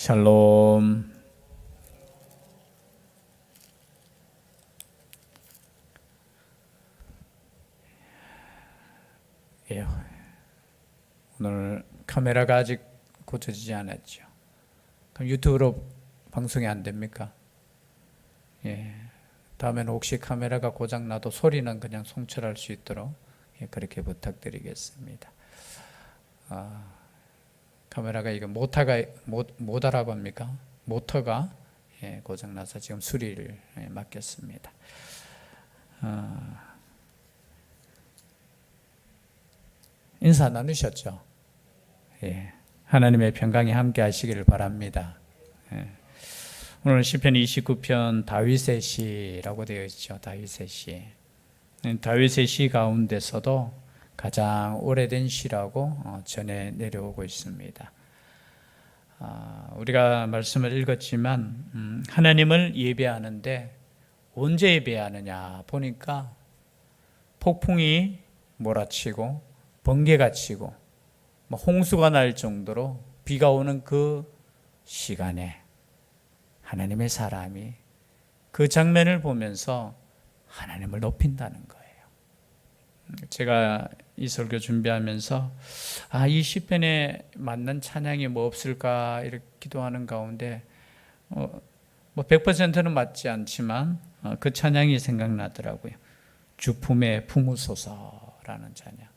샬롬. 예, 오늘 카메라가 아직 고쳐지지 않았죠. 그럼 유튜브로 방송이 안 됩니까? 예, 다음에는 혹시 카메라가 고장 나도 소리는 그냥 송출할 수 있도록 예, 그렇게 부탁드리겠습니다. 아, 카메라가 이거 모터가 못, 못 알아봅니까? 모터가 예, 고장 나서 지금 수리를 예, 맡겼습니다. 아, 인사 나누셨죠? 예. 하나님의 평강이 함께 하시기를 바랍니다. 예. 오늘 시편 29편 다윗의 시라고 되어 있죠. 다윗의 시. 음, 다윗의 시 가운데서도 가장 오래된 시라고 어, 전해 내려오고 있습니다. 아, 우리가 말씀을 읽었지만 음, 하나님을 예배하는데 언제 예배하느냐 보니까 폭풍이 몰아치고 번개가 치고 뭐 홍수가 날 정도로 비가 오는 그 시간에 하나님의 사람이 그 장면을 보면서 하나님을 높인다는 거예요. 제가 이 설교 준비하면서 아, 이 시편에 맞는 찬양이 뭐 없을까 이렇게 기도하는 가운데 어, 뭐 100%는 맞지 않지만 어, 그 찬양이 생각나더라고요. 주품에 품으소서라는 찬양.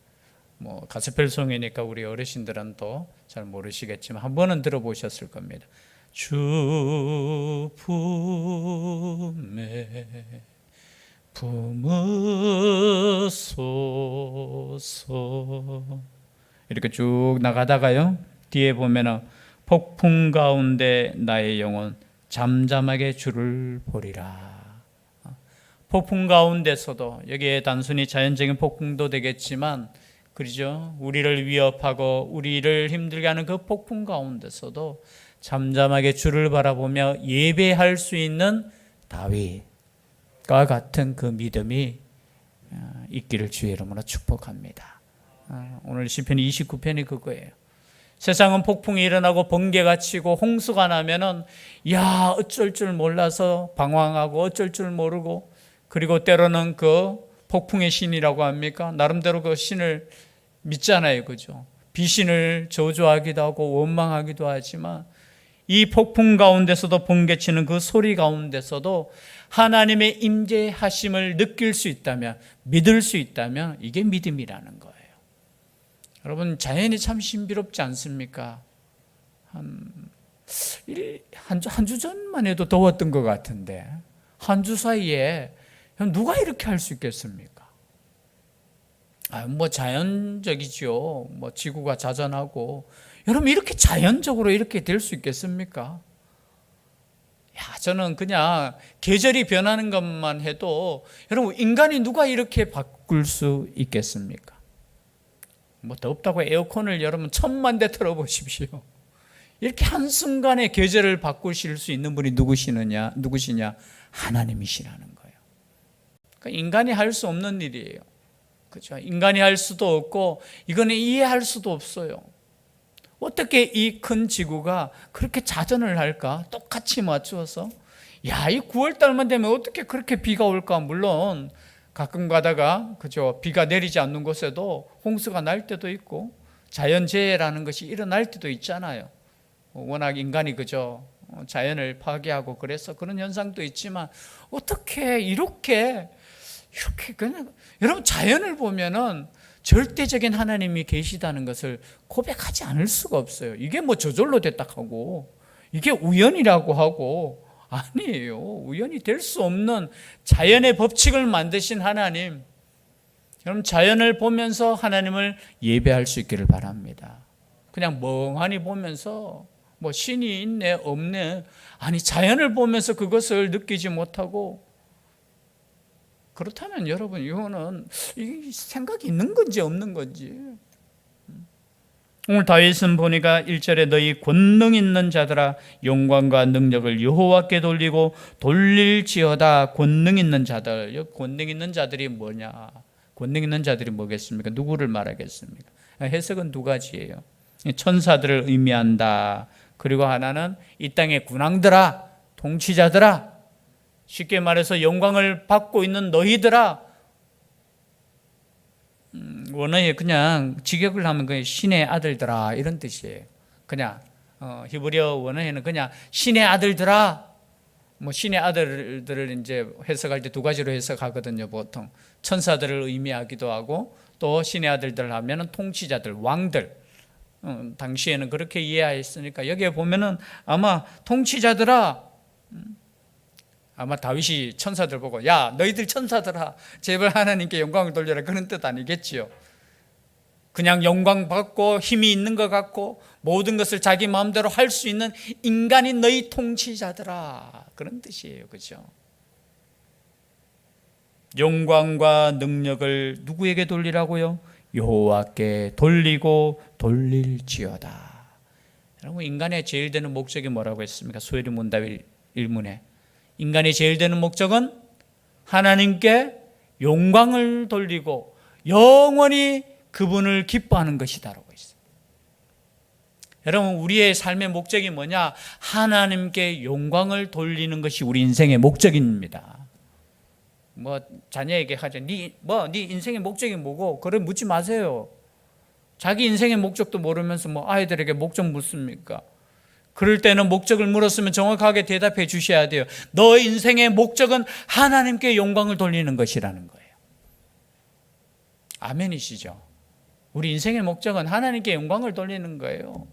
뭐 가스펠송이니까 우리 어르신들은 또 잘 모르시겠지만 한 번은 들어보셨을 겁니다. 주품에 품으소서 이렇게 쭉 나가다가요 뒤에 보면은 폭풍 가운데 나의 영혼 잠잠하게 주를 보리라. 폭풍 가운데서도 여기에 단순히 자연적인 폭풍도 되겠지만 그러죠. 우리를 위협하고 우리를 힘들게 하는 그 폭풍 가운데서도 잠잠하게 주를 바라보며 예배할 수 있는 다윗 과 같은 그 믿음이 어, 있기를 주의 이름으로 축복합니다. 어, 오늘 시편 29편이 그거예요. 세상은 폭풍이 일어나고 번개가 치고 홍수가 나면은 야 어쩔 줄 몰라서 방황하고 어쩔 줄 모르고 그리고 때로는 그 폭풍의 신이라고 합니까? 나름대로 그 신을 믿잖아요. 그죠? 비신을 저주하기도 하고 원망하기도 하지만 이 폭풍 가운데서도 번개치는 그 소리 가운데서도 하나님의 임재하심을 느낄 수 있다면 믿을 수 있다면 이게 믿음이라는 거예요. 여러분 자연이 참 신비롭지 않습니까? 한한 주 전만 해도 더웠던 것 같은데 한 주 사이에 누가 이렇게 할 수 있겠습니까? 아, 뭐 자연적이죠. 뭐 지구가 자전하고 여러분 이렇게 자연적으로 이렇게 될 수 있겠습니까? 야, 저는 그냥 계절이 변하는 것만 해도 여러분 인간이 누가 이렇게 바꿀 수 있겠습니까? 뭐 덥다고 에어컨을 여러분 천만 대 틀어보십시오. 이렇게 한순간에 계절을 바꾸실 수 있는 분이 누구시느냐, 누구시냐? 하나님이시라는 거예요. 그러니까 인간이 할 수 없는 일이에요. 그죠? 인간이 할 수도 없고, 이거는 이해할 수도 없어요. 어떻게 이 큰 지구가 그렇게 자전을 할까? 똑같이 맞추어서. 야, 이 9월 달만 되면 어떻게 그렇게 비가 올까? 물론 가끔 가다가 그죠? 비가 내리지 않는 곳에도 홍수가 날 때도 있고 자연재해라는 것이 일어날 때도 있잖아요. 워낙 인간이 그죠? 자연을 파괴하고 그래서 그런 현상도 있지만 어떻게 이렇게 이렇게 그냥 여러분 자연을 보면은 절대적인 하나님이 계시다는 것을 고백하지 않을 수가 없어요. 이게 뭐 저절로 됐다 하고 이게 우연이라고 하고 아니에요. 우연이 될 수 없는 자연의 법칙을 만드신 하나님. 여러분 자연을 보면서 하나님을 예배할 수 있기를 바랍니다. 그냥 멍하니 보면서 뭐 신이 있네 없네 아니 자연을 보면서 그것을 느끼지 못하고 그렇다면 여러분 이거는 이 생각이 있는 건지 없는 건지. 오늘 다윗은 보니까 1절에 너희 권능 있는 자들아 영광과 능력을 여호와께 돌리고 돌릴지어다. 권능 있는 자들. 권능 있는 자들이 뭐냐? 권능 있는 자들이 뭐겠습니까? 누구를 말하겠습니까? 해석은 두 가지예요. 천사들을 의미한다. 그리고 하나는 이 땅의 군왕들아, 통치자들아, 쉽게 말해서 영광을 받고 있는 너희들아, 음, 원어에 그냥 직역을 하면 그 신의 아들들아 이런 뜻이에요. 그냥 어, 히브리어 원어에는 그냥 신의 아들들아, 뭐 신의 아들들을 이제 해석할 때 두 가지로 해석하거든요. 보통 천사들을 의미하기도 하고 또 신의 아들들 하면은 통치자들, 왕들. 어, 당시에는 그렇게 이해했으니까 여기에 보면은 아마 통치자들아 음, 아마 다윗이 천사들 보고 야 너희들 천사들아 제발 하나님께 영광을 돌려라 그런 뜻 아니겠지요. 그냥 영광 받고 힘이 있는 것 같고 모든 것을 자기 마음대로 할 수 있는 인간인 너희 통치자들아 그런 뜻이에요. 그죠? 영광과 능력을 누구에게 돌리라고요? 여호와께 돌리고 돌릴지어다. 여러분 인간의 제일 되는 목적이 뭐라고 했습니까? 소혜리 문답 일문에 인간의 제일 되는 목적은 하나님께 영광을 돌리고 영원히 그분을 기뻐하는 것이다라고 했어요. 여러분 우리의 삶의 목적이 뭐냐? 하나님께 영광을 돌리는 것이 우리 인생의 목적입니다. 뭐 자녀에게 하죠. 네뭐네 인생의 목적이 뭐고? 그래 묻지 마세요. 자기 인생의 목적도 모르면서 뭐 아이들에게 목적 묻습니까? 그럴 때는 목적을 물었으면 정확하게 대답해 주셔야 돼요. 너 인생의 목적은 하나님께 영광을 돌리는 것이라는 거예요. 아멘이시죠? 우리 인생의 목적은 하나님께 영광을 돌리는 거예요.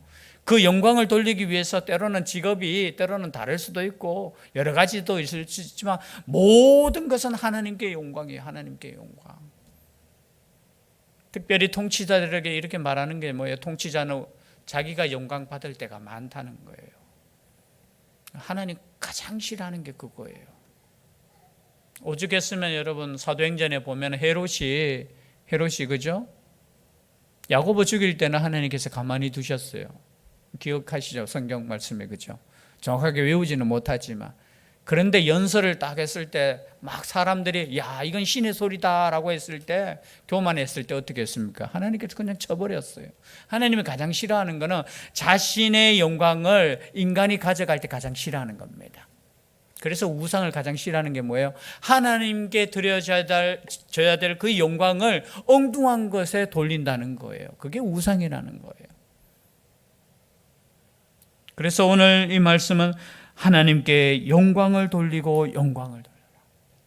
그 영광을 돌리기 위해서 때로는 직업이 때로는 다를 수도 있고 여러 가지도 있을 수 있지만 모든 것은 하나님께 영광이에요. 하나님께 영광. 특별히 통치자들에게 이렇게 말하는 게 뭐예요? 통치자는 자기가 영광 받을 때가 많다는 거예요. 하나님 가장 싫어하는 게 그거예요. 오죽했으면 여러분 사도행전에 보면 헤롯이 헤롯이 그죠? 야고보 죽일 때는 하나님께서 가만히 두셨어요. 기억하시죠? 성경 말씀에 그죠? 정확하게 외우지는 못하지만 그런데 연설을 딱 했을 때 막 사람들이 야 이건 신의 소리다라고 했을 때 교만했을 때 어떻게 했습니까? 하나님께서 그냥 쳐버렸어요. 하나님이 가장 싫어하는 것은 자신의 영광을 인간이 가져갈 때 가장 싫어하는 겁니다. 그래서 우상을 가장 싫어하는 게 뭐예요? 하나님께 드려져야 될 그 영광을 엉뚱한 것에 돌린다는 거예요. 그게 우상이라는 거예요. 그래서 오늘 이 말씀은 하나님께 영광을 돌리고 영광을 돌려라.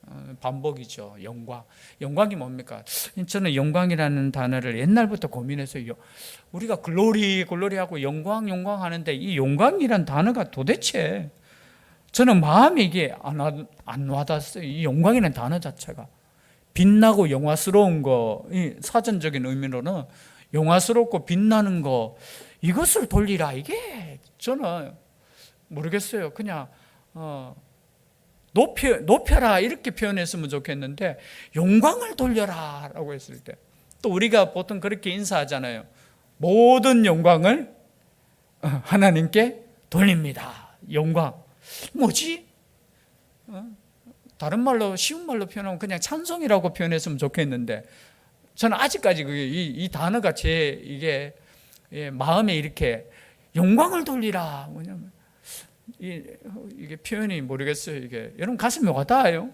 어, 반복이죠. 영광. 영광이 뭡니까? 저는 영광이라는 단어를 옛날부터 고민해서 우리가 글로리 글로리하고 영광 영광 하는데 이 영광이란 단어가 도대체 저는 마음이 이게 안, 와, 안 와닿았어요. 이 영광이라는 단어 자체가 빛나고 영화스러운 거, 이 사전적인 의미로는 영화스럽고 빛나는 거 이것을 돌리라 이게 저는 모르겠어요. 그냥 어, 높여 높여라 이렇게 표현했으면 좋겠는데 영광을 돌려라라고 했을 때 또 우리가 보통 그렇게 인사하잖아요. 모든 영광을 어, 하나님께 돌립니다. 영광 뭐지? 어? 다른 말로 쉬운 말로 표현하면 그냥 찬송이라고 표현했으면 좋겠는데 저는 아직까지 그게 이, 이 단어가 제 이게 예, 마음에 이렇게 영광을 돌리라 뭐냐면 이, 이게 표현이 모르겠어요. 이게 여러분 가슴에 와 닿아요.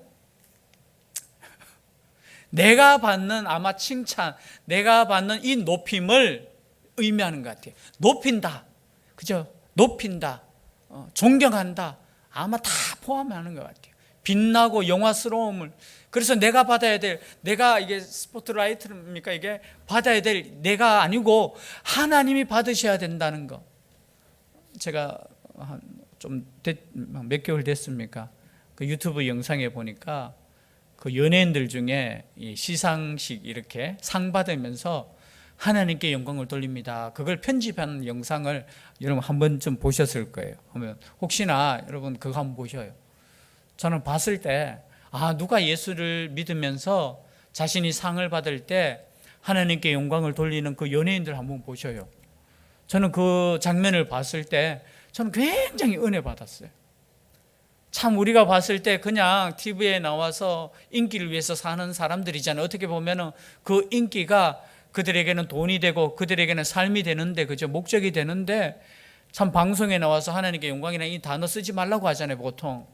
내가 받는 아마 칭찬, 내가 받는 이 높임을 의미하는 것 같아요. 높인다, 그죠? 높인다, 어, 존경한다. 아마 다 포함하는 것 같아요. 빛나고 영화스러움을 그래서 내가 받아야 될 내가 이게 스포트라이트입니까 이게 받아야 될 내가 아니고 하나님이 받으셔야 된다는 거. 제가 좀 몇 개월 됐습니까? 그 유튜브 영상에 보니까 그 연예인들 중에 시상식 이렇게 상 받으면서 하나님께 영광을 돌립니다. 그걸 편집한 영상을 여러분 한 번쯤 보셨을 거예요. 하면 혹시나 여러분 그거 한번 보셔요. 저는 봤을 때 아, 누가 예수를 믿으면서 자신이 상을 받을 때 하나님께 영광을 돌리는 그 연예인들 한번 보셔요. 저는 그 장면을 봤을 때 저는 굉장히 은혜 받았어요. 참 우리가 봤을 때 그냥 TV에 나와서 인기를 위해서 사는 사람들이잖아요. 어떻게 보면은 그 인기가 그들에게는 돈이 되고 그들에게는 삶이 되는데 그죠 목적이 되는데 참 방송에 나와서 하나님께 영광이라는 이 단어 쓰지 말라고 하잖아요, 보통.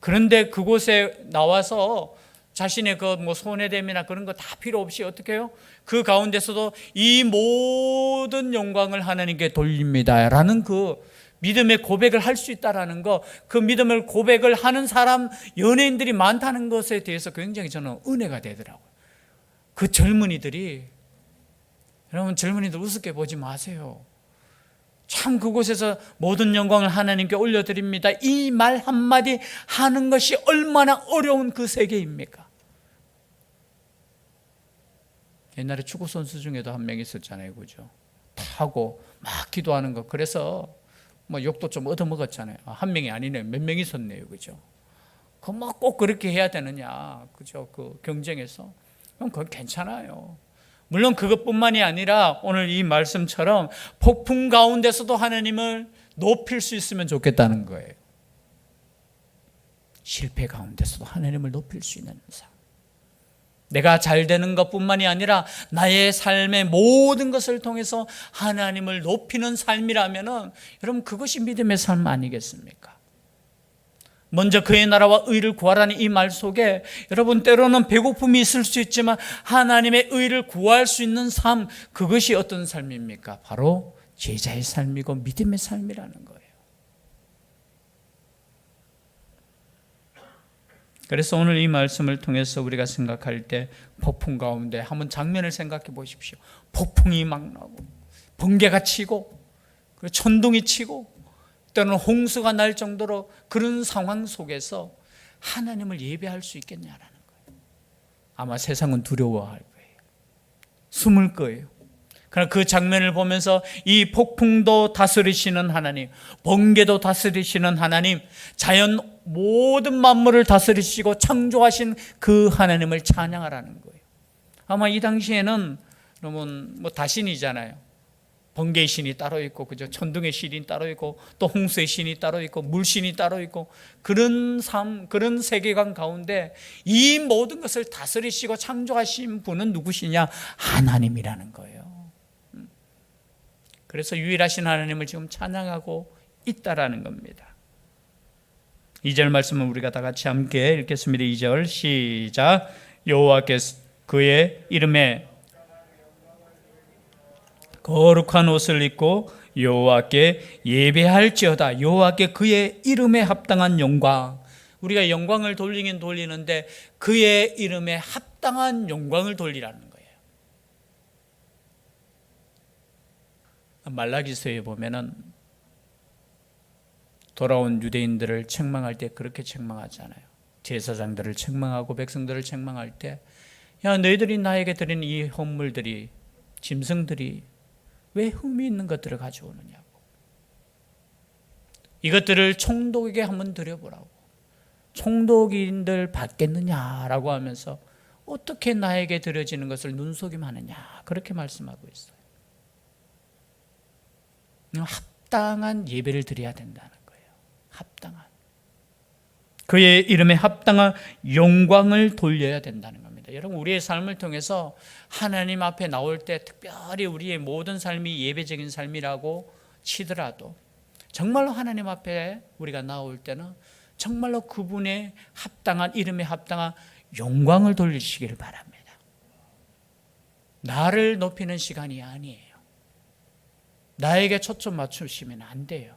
그런데 그곳에 나와서 자신의 그 뭐 손해됨이나 그런 거 다 필요 없이 어떻게 해요? 그 가운데서도 이 모든 영광을 하나님께 돌립니다라는 그 믿음의 고백을 할 수 있다라는 거, 그 믿음을 고백을 하는 사람 연예인들이 많다는 것에 대해서 굉장히 저는 은혜가 되더라고요. 그 젊은이들이 여러분 젊은이들 우습게 보지 마세요. 참 그곳에서 모든 영광을 하나님께 올려드립니다. 이 말 한마디 하는 것이 얼마나 어려운 그 세계입니까? 옛날에 축구 선수 중에도 한 명 있었잖아요, 그죠? 타고 막 기도하는 거. 그래서 뭐 욕도 좀 얻어먹었잖아요. 아, 한 명이 아니네요. 몇명 있었네요, 그죠? 그막꼭 그렇게 해야 되느냐, 그죠? 그 경쟁에서 그럼 그건 괜찮아요. 물론 그것뿐만이 아니라 오늘 이 말씀처럼 폭풍 가운데서도 하나님을 높일 수 있으면 좋겠다는 거예요. 실패 가운데서도 하나님을 높일 수 있는 삶. 내가 잘 되는 것뿐만이 아니라 나의 삶의 모든 것을 통해서 하나님을 높이는 삶이라면은 여러분 그것이 믿음의 삶 아니겠습니까? 먼저 그의 나라와 의를 구하라는 이 말 속에 여러분 때로는 배고픔이 있을 수 있지만 하나님의 의를 구할 수 있는 삶 그것이 어떤 삶입니까? 바로 제자의 삶이고 믿음의 삶이라는 거예요. 그래서 오늘 이 말씀을 통해서 우리가 생각할 때 폭풍 가운데 한번 장면을 생각해 보십시오. 폭풍이 막 나고 번개가 치고 천둥이 치고 때로는 홍수가 날 정도로 그런 상황 속에서 하나님을 예배할 수 있겠냐라는 거예요. 아마 세상은 두려워할 거예요. 숨을 거예요. 그러나 그 장면을 보면서 이 폭풍도 다스리시는 하나님, 번개도 다스리시는 하나님, 자연 모든 만물을 다스리시고 창조하신 그 하나님을 찬양하라는 거예요. 아마 이 당시에는 여러분 뭐 다신이잖아요. 번개의 신이 따로 있고 그죠 천둥의 신이 따로 있고 또 홍수의 신이 따로 있고 물신이 따로 있고 그런 삶 그런 세계관 가운데 이 모든 것을 다스리시고 창조하신 분은 누구시냐 하나님이라는 거예요. 음. 그래서 유일하신 하나님을 지금 찬양하고 있다라는 겁니다. 2절 말씀은 우리가 다 같이 함께 읽겠습니다. 2절 시작 여호와께서 그의 이름에 거룩한 옷을 입고 여호와께 예배할지어다. 여호와께 그의 이름에 합당한 영광. 우리가 영광을 돌리긴 돌리는데 그의 이름에 합당한 영광을 돌리라는 거예요. 말라기서에 보면은 돌아온 유대인들을 책망할 때 그렇게 책망하잖아요. 제사장들을 책망하고 백성들을 책망할 때, 야 너희들이 나에게 드린 이 헌물들이 짐승들이 왜 흠이 있는 것들을 가져오느냐고. 이것들을 총독에게 한번 드려보라고. 총독인들 받겠느냐라고 하면서 어떻게 나에게 드려지는 것을 눈속임하느냐 그렇게 말씀하고 있어요. 합당한 예배를 드려야 된다는 거예요. 합당한. 그의 이름에 합당한 영광을 돌려야 된다는 겁니다. 여러분 우리의 삶을 통해서 하나님 앞에 나올 때 특별히 우리의 모든 삶이 예배적인 삶이라고 치더라도 정말로 하나님 앞에 우리가 나올 때는 정말로 그분의 합당한 이름에 합당한 영광을 돌리시기를 바랍니다. 나를 높이는 시간이 아니에요. 나에게 초점 맞추시면 안 돼요.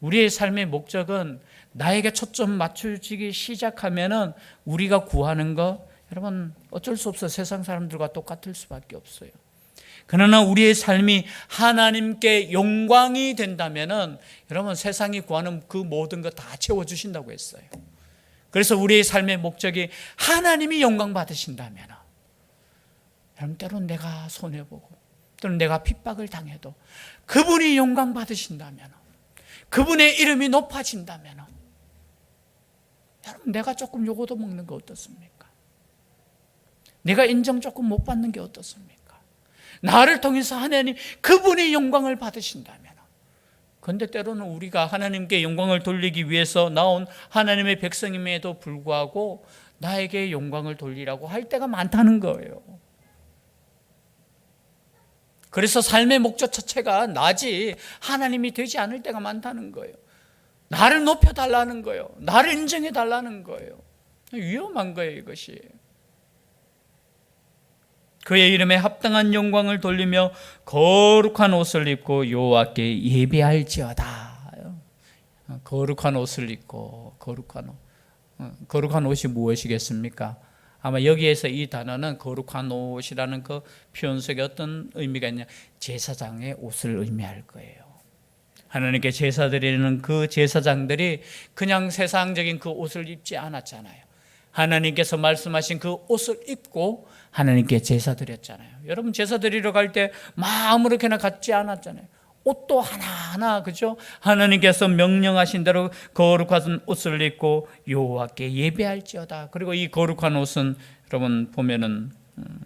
우리의 삶의 목적은 나에게 초점 맞추기 시작하면은 우리가 구하는 거 여러분 어쩔 수 없어 세상 사람들과 똑같을 수밖에 없어요. 그러나 우리의 삶이 하나님께 영광이 된다면은 여러분 세상이 구하는 그 모든 것다 채워 주신다고 했어요. 그래서 우리의 삶의 목적이 하나님이 영광 받으신다면 여러분 때로는 내가 손해 보고 또는 내가 핍박을 당해도 그분이 영광 받으신다면 그분의 이름이 높아진다면 여러분 내가 조금 요거도 먹는 거 어떻습니까? 내가 인정 조금 못 받는 게 어떻습니까? 나를 통해서 하나님 그분이 영광을 받으신다면 그런데 때로는 우리가 하나님께 영광을 돌리기 위해서 나온 하나님의 백성임에도 불구하고 나에게 영광을 돌리라고 할 때가 많다는 거예요. 그래서 삶의 목적 자체가 나지 하나님이 되지 않을 때가 많다는 거예요. 나를 높여 달라는 거예요. 나를 인정해 달라는 거예요. 위험한 거예요, 이것이. 그의 이름에 합당한 영광을 돌리며 거룩한 옷을 입고 여호와께 예배할지어다. 거룩한 옷을 입고 거룩한 옷. 어, 거룩한 옷이 무엇이겠습니까? 아마 여기에서 이 단어는 거룩한 옷이라는 그 표현 속에 어떤 의미가 있냐? 제사장의 옷을 의미할 거예요. 하나님께 제사 드리는 그 제사장들이 그냥 세상적인 그 옷을 입지 않았잖아요. 하나님께서 말씀하신 그 옷을 입고 하나님께 제사 드렸잖아요. 여러분 제사 드리러 갈때 아무렇게나 갖지 않았잖아요. 옷도 하나하나 그죠? 하나님께서 명령하신 대로 거룩한 옷을 입고 여호와께 예배할지어다. 그리고 이 거룩한 옷은 여러분 보면은 음,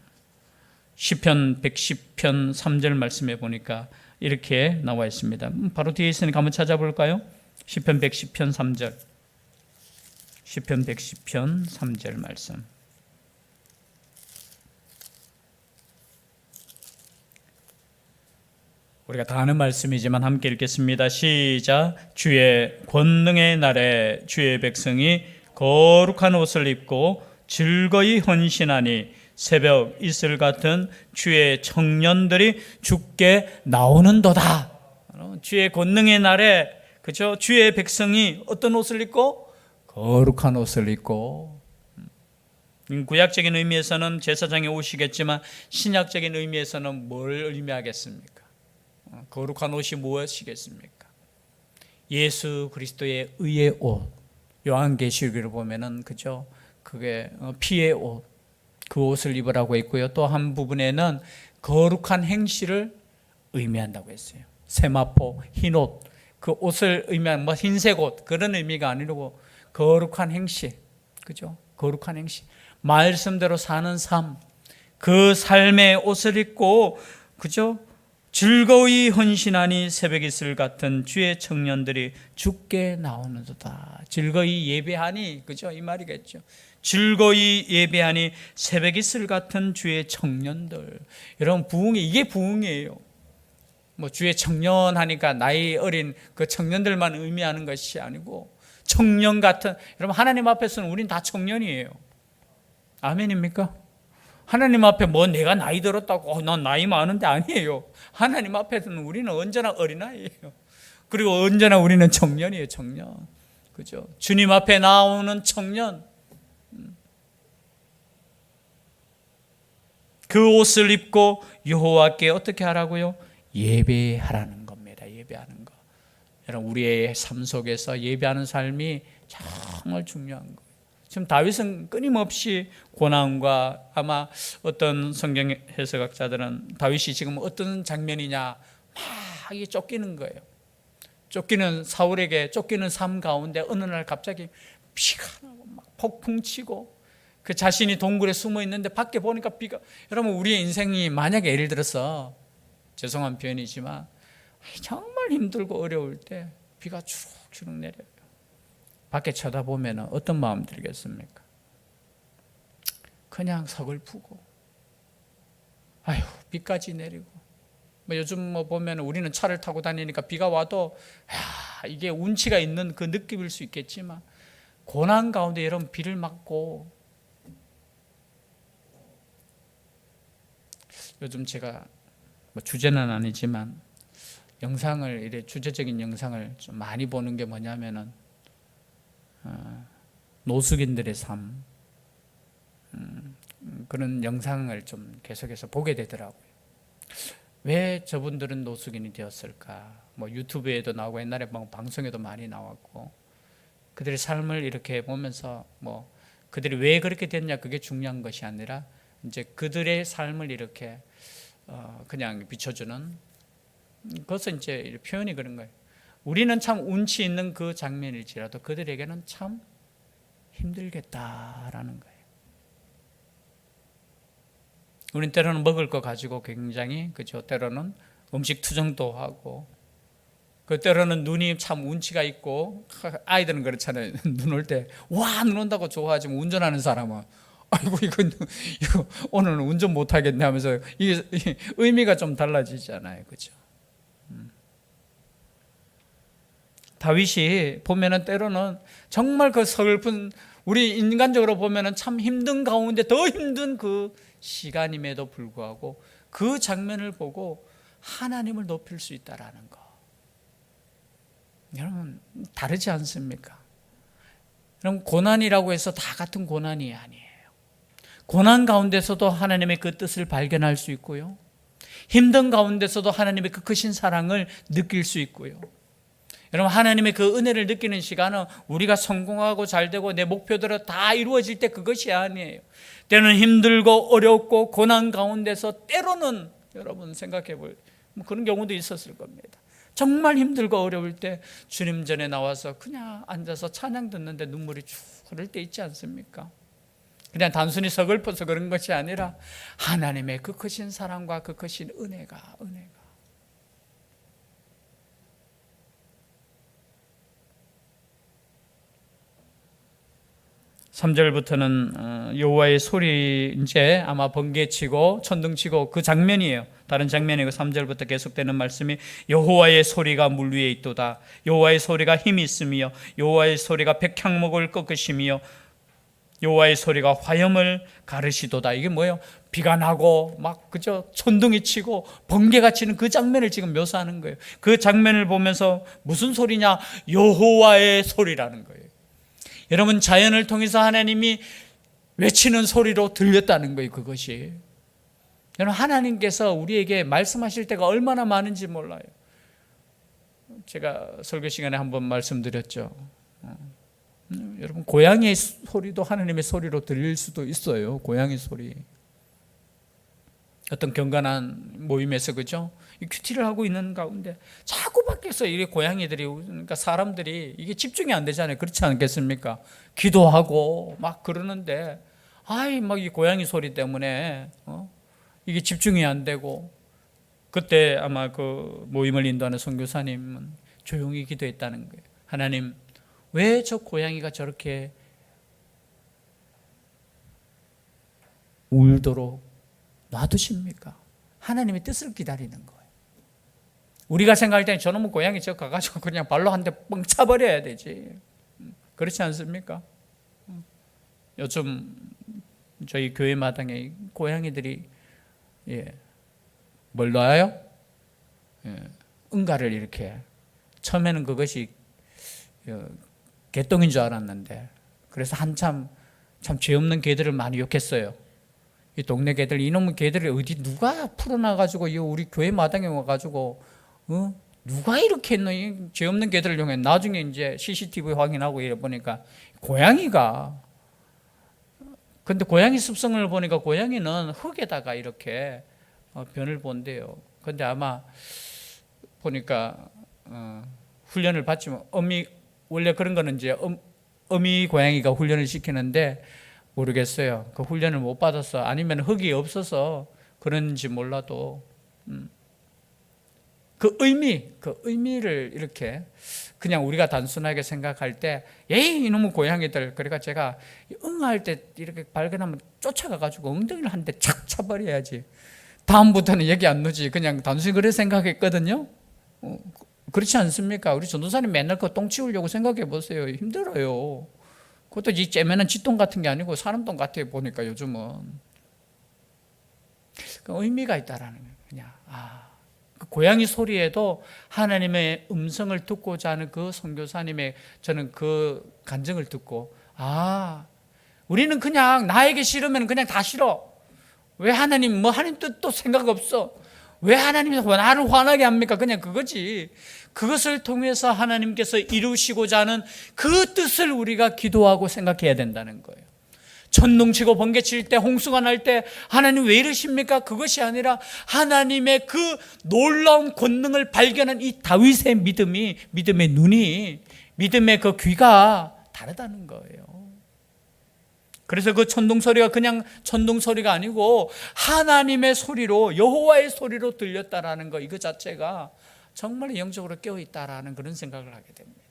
시편 110편 3절 말씀에 보니까 이렇게 나와 있습니다. 음, 바로 뒤에 있으니까 한번 찾아볼까요? 시편 110편 3절. 시편 110편 3절 말씀. 우리가 다 아는 말씀이지만 함께 읽겠습니다. 시작. 주의 권능의 날에 주의 백성이 거룩한 옷을 입고 즐거이 헌신하니 새벽 이슬 같은 주의 청년들이 죽게 나오는도다. 주의 권능의 날에 그죠? 주의 백성이 어떤 옷을 입고 거룩한 옷을 입고 음, 구약적인 의미에서는 제사장의 옷이겠지만 신약적인 의미에서는 뭘 의미하겠습니까? 어, 거룩한 옷이 무엇이겠습니까? 예수 그리스도의 의의 옷. 요한계시록을 보면은 그죠? 그게 어, 피의 옷. 그 옷을 입으라고 했고요. 또 한 부분에는 거룩한 행실을 의미한다고 했어요. 세마포, 흰 옷. 그 옷을 의미한 뭐 흰색 옷 그런 의미가 아니고 거룩한 행실. 그죠? 거룩한 행실. 말씀대로 사는 삶. 그 삶의 옷을 입고 그죠? 즐거이 헌신하니 새벽 이슬 같은 주의 청년들이 죽게 나오는도다. 즐거이 예배하니 그죠? 이 말이겠죠. 즐거이 예배하니 새벽 이슬 같은 주의 청년들. 여러분 부흥이 이게 부흥이에요. 뭐 주의 청년 하니까 나이 어린 그 청년들만 의미하는 것이 아니고 청년 같은 여러분 하나님 앞에서는 우린 다 청년이에요. 아멘입니까? 하나님 앞에 뭐 내가 나이 들었다고 어, 난 나이 많은데 아니에요. 하나님 앞에서는 우리는 언제나 어린아이예요. 그리고 언제나 우리는 청년이에요, 청년. 그죠? 주님 앞에 나오는 청년. 음. 그 옷을 입고 여호와께 어떻게 하라고요? 예배하라는 겁니다. 예배하는 거. 여러분 우리의 삶 속에서 예배하는 삶이 정말 중요한 거예요. 지금 다윗은 끊임없이 고난과 아마 어떤 성경 해석학자들은 다윗이 지금 어떤 장면이냐 막 쫓기는 거예요. 쫓기는 사울에게 쫓기는 삶 가운데 어느 날 갑자기 비가 나고 막 폭풍 치고 그 자신이 동굴에 숨어 있는데 밖에 보니까 비가 여러분 우리의 인생이 만약에 예를 들어서 죄송한 표현이지만 정말 힘들고 어려울 때 비가 주룩주룩 내려요. 밖에 쳐다보면 어떤 마음 들겠습니까? 그냥 서글프고, 아휴, 비까지 내리고. 뭐 요즘 뭐 보면 우리는 차를 타고 다니니까 비가 와도, 야, 이게 운치가 있는 그 느낌일 수 있겠지만, 고난 가운데 이런 비를 맞고, 요즘 제가 뭐 주제는 아니지만 영상을 이래 주제적인 영상을 좀 많이 보는 게 뭐냐면은 어, 노숙인들의 삶 음, 그런 영상을 좀 계속해서 보게 되더라고요. 왜 저분들은 노숙인이 되었을까? 뭐 유튜브에도 나오고 옛날에 뭐 방송에도 많이 나왔고 그들의 삶을 이렇게 보면서 뭐 그들이 왜 그렇게 됐냐 그게 중요한 것이 아니라 이제 그들의 삶을 이렇게 어 그냥 비춰주는 그것은 이제 표현이 그런 거예요. 우리는 참 운치 있는 그 장면일지라도 그들에게는 참 힘들겠다라는 거예요. 우린 때로는 먹을 거 가지고 굉장히 그죠. 때로는 음식 투정도 하고 그 때로는 눈이 참 운치가 있고 아이들은 그렇잖아요. 눈 올 때 와 눈 온다고 좋아하지만 운전하는 사람은 아이고 이건 이거 오늘은 운전 못 하겠네 하면서 이게 의미가 좀 달라지잖아요, 그죠? 음. 다윗이 보면은 때로는 정말 그 서글픈 우리 인간적으로 보면은 참 힘든 가운데 더 힘든 그 시간임에도 불구하고 그 장면을 보고 하나님을 높일 수 있다라는 거. 여러분 다르지 않습니까? 그럼 고난이라고 해서 다 같은 고난이 아니에요. 고난 가운데서도 하나님의 그 뜻을 발견할 수 있고요. 힘든 가운데서도 하나님의 그 크신 사랑을 느낄 수 있고요. 여러분 하나님의 그 은혜를 느끼는 시간은 우리가 성공하고 잘 되고 내 목표대로 다 이루어질 때 그것이 아니에요. 때는 힘들고 어렵고 고난 가운데서 때로는 여러분 생각해 볼뭐 그런 경우도 있었을 겁니다. 정말 힘들고 어려울 때 주님 전에 나와서 그냥 앉아서 찬양 듣는데 눈물이 쭉 흐를 때 있지 않습니까? 그냥 단순히 서글퍼서 그런 것이 아니라 하나님의 그 크신 사랑과 그 크신 은혜가 은혜가 3절부터는 어, 여호와의 소리 이제 아마 번개치고 천둥치고 그 장면이에요. 다른 장면이고 3절부터 계속되는 말씀이 여호와의 소리가 물 위에 있도다. 여호와의 소리가 힘이 있으며 여호와의 소리가 백향목을 꺾으시며 여호와의 소리가 화염을 가르시도다. 이게 뭐예요? 비가 나고 막 그죠? 천둥이 치고 번개가 치는 그 장면을 지금 묘사하는 거예요. 그 장면을 보면서 무슨 소리냐? 여호와의 소리라는 거예요. 여러분 자연을 통해서 하나님이 외치는 소리로 들렸다는 거예요. 그것이. 여러분 하나님께서 우리에게 말씀하실 때가 얼마나 많은지 몰라요. 제가 설교 시간에 한번 말씀드렸죠. 음, 여러분 고양이의 소리도 하나님의 소리로 들릴 수도 있어요. 고양이 소리. 어떤 경건한 모임에서 그죠? 이 큐티를 하고 있는 가운데 자꾸 밖에서 이 고양이들이 그러니까 사람들이 이게 집중이 안 되잖아요. 그렇지 않겠습니까? 기도하고 막 그러는데 아이 막 이 고양이 소리 때문에 어? 이게 집중이 안 되고 그때 아마 그 모임을 인도하는 선교사님은 조용히 기도했다는 거예요. 하나님 왜 저 고양이가 저렇게 울도록 놔두십니까? 하나님의 뜻을 기다리는 거예요. 우리가 생각할 때는 저놈은 고양이 저 가가지고 그냥 발로 한 대 뻥 차버려야 되지. 그렇지 않습니까? 요즘 저희 교회 마당에 고양이들이 예, 뭘 놔요? 예, 응가를 이렇게 처음에는 그것이 어, 개똥인 줄 알았는데 그래서 한참 참 죄 없는 개들을 많이 욕했어요. 이 동네 개들 이놈의 개들을 어디 누가 풀어놔 가지고 이 우리 교회 마당에 와 가지고 어? 누가 이렇게 했노? 죄 없는 개들을 이용해. 나중에 이제 CCTV 확인하고 이래 보니까 고양이가 근데 고양이 습성을 보니까 고양이는 흙에다가 이렇게 어, 변을 본대요. 근데 아마 보니까 어, 훈련을 받지만 어미 원래 그런 거는 이제 어, 어미 고양이가 훈련을 시키는데 모르겠어요. 그 훈련을 못 받아서 아니면 흙이 없어서 그런지 몰라도 음. 그 의미, 그 의미를 이렇게 그냥 우리가 단순하게 생각할 때, 에이, 이놈의 고양이들. 그러니까 제가 응할 때 이렇게 발견하면 쫓아가 가지고 엉덩이를 한 대 착 쳐버려야지. 다음부터는 얘기 안 넣지. 그냥 단순히 그래 생각했거든요. 어, 그렇지 않습니까? 우리 전도사님 맨날 그 똥 치우려고 생각해 보세요. 힘들어요. 그것도 이 째매는 쥐똥 같은 게 아니고 사람 똥 같아 보니까 요즘은. 그 의미가 있다라는 거예요. 그냥, 아. 그 고양이 소리에도 하나님의 음성을 듣고자 하는 그 선교사님의 저는 그 간증을 듣고 아 우리는 그냥 나에게 싫으면 그냥 다 싫어. 왜 하나님 뭐 하나님 뜻도 생각 없어. 왜 하나님이 나를 화나게 합니까? 그냥 그거지. 그것을 통해서 하나님께서 이루시고자 하는 그 뜻을 우리가 기도하고 생각해야 된다는 거예요 천둥 치고 번개 칠 때 홍수가 날 때 하나님 왜 이러십니까? 그것이 아니라 하나님의 그 놀라운 권능을 발견한 이 다윗의 믿음이 믿음의 눈이 믿음의 그 귀가 다르다는 거예요. 그래서 그 천둥 소리가 그냥 천둥 소리가 아니고 하나님의 소리로 여호와의 소리로 들렸다라는 거 이거 자체가 정말 영적으로 깨어 있다라는 그런 생각을 하게 됩니다.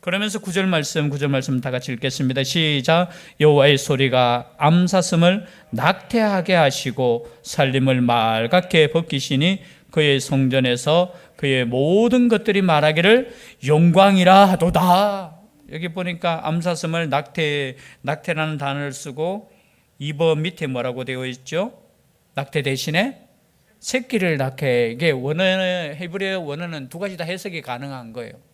그러면서 구절 말씀, 구절 말씀 다 같이 읽겠습니다. 시작. 여호와의 소리가 암사슴을 낙태하게 하시고 살림을 맑게 벗기시니 그의 성전에서 그의 모든 것들이 말하기를 영광이라 하도다. 여기 보니까 암사슴을 낙태 낙태라는 단어를 쓰고 2번 밑에 뭐라고 되어 있죠? 낙태 대신에 새끼를 낳게 이게 원어는 히브리어 원어는 두 가지 다 해석이 가능한 거예요.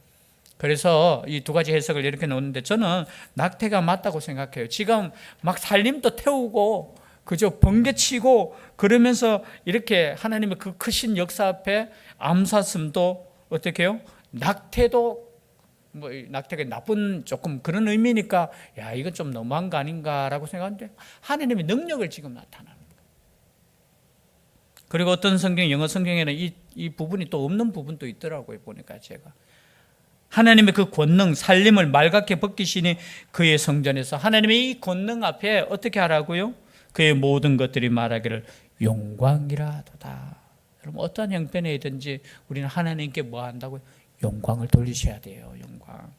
그래서 이 두 가지 해석을 이렇게 놓는데 저는 낙태가 맞다고 생각해요. 지금 막 살림도 태우고 그저 번개치고 그러면서 이렇게 하나님의 그 크신 역사 앞에 암사슴도 어떻게 해요? 낙태도 뭐이 낙태가 나쁜 조금 그런 의미니까 야 이건 좀 너무한 거 아닌가라고 생각하는데 하나님의 능력을 지금 나타나는 거예요. 그리고 어떤 성경 영어 성경에는 이, 이 부분이 또 없는 부분도 있더라고요 보니까 제가 하나님의 그 권능 살림을 맑게 벗기시니 그의 성전에서 하나님의 이 권능 앞에 어떻게 하라고요? 그의 모든 것들이 말하기를 영광이라 하도다. 여러분 어떠한 형편이든지 우리는 하나님께 뭐 한다고요? 영광을 돌리셔야 돼요. 영광.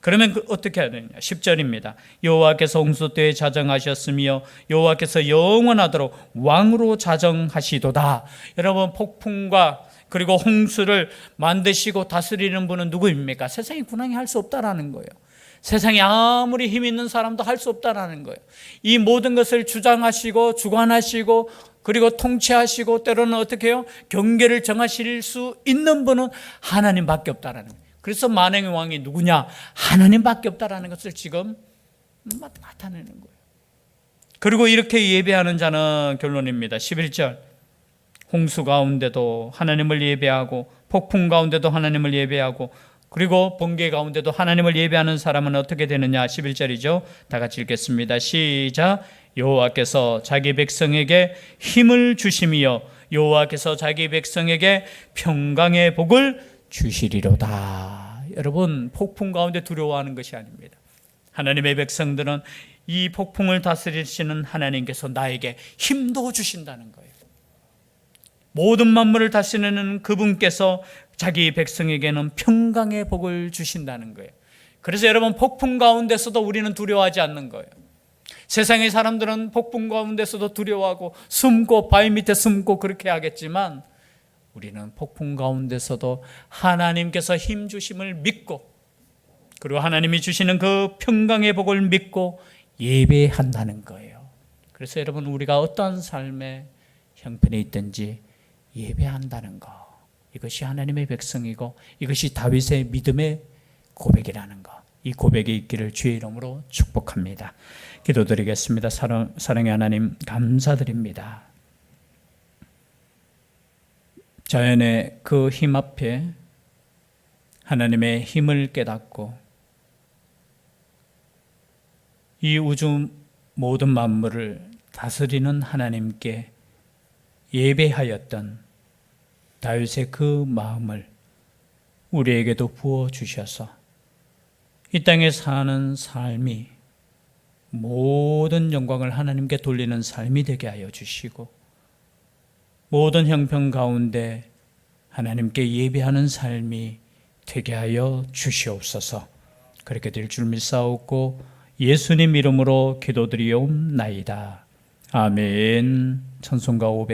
그러면 그 어떻게 해야 되냐? 10절입니다. 여호와께서 홍수 때에 자정하셨으며 여호와께서 영원하도록 왕으로 자정하시도다. 여러분 폭풍과 그리고 홍수를 만드시고 다스리는 분은 누구입니까? 세상의 군왕이 할 수 없다라는 거예요. 세상에 아무리 힘 있는 사람도 할 수 없다라는 거예요. 이 모든 것을 주장하시고 주관하시고 그리고 통치하시고 때로는 어떻게 해요? 경계를 정하실 수 있는 분은 하나님밖에 없다라는 거예요. 그래서 만행의 왕이 누구냐? 하나님밖에 없다라는 것을 지금 나타내는 거예요. 그리고 이렇게 예배하는 자는 결론입니다. 11절. 홍수 가운데도 하나님을 예배하고 폭풍 가운데도 하나님을 예배하고 그리고 번개 가운데도 하나님을 예배하는 사람은 어떻게 되느냐 11절이죠. 다 같이 읽겠습니다. 시작. 여호와께서 자기 백성에게 힘을 주심이요 여호와께서 자기 백성에게 평강의 복을 주시리로다. 여러분 폭풍 가운데 두려워하는 것이 아닙니다. 하나님의 백성들은 이 폭풍을 다스리시는 하나님께서 나에게 힘도 주신다는 거예요. 모든 만물을 다스리는 그분께서 자기 백성에게는 평강의 복을 주신다는 거예요. 그래서 여러분 폭풍 가운데서도 우리는 두려워하지 않는 거예요. 세상의 사람들은 폭풍 가운데서도 두려워하고 숨고 바위 밑에 숨고 그렇게 하겠지만 우리는 폭풍 가운데서도 하나님께서 힘 주심을 믿고 그리고 하나님이 주시는 그 평강의 복을 믿고 예배한다는 거예요. 그래서 여러분 우리가 어떤 삶의 형편에 있든지 예배한다는 거. 이것이 하나님의 백성이고 이것이 다윗의 믿음의 고백이라는 것. 이 고백이 있기를 주의 이름으로 축복합니다. 기도드리겠습니다. 사랑, 사랑의 하나님 감사드립니다. 자연의 그 힘 앞에 하나님의 힘을 깨닫고 이 우주 모든 만물을 다스리는 하나님께 예배하였던 다윗의 그 마음을 우리에게도 부어 주셔서 이 땅에 사는 삶이 모든 영광을 하나님께 돌리는 삶이 되게 하여 주시고 모든 형편 가운데 하나님께 예배하는 삶이 되게 하여 주시옵소서. 그렇게 될 줄 믿사옵고 예수님 이름으로 기도드리옵나이다. 아멘. 찬송가 500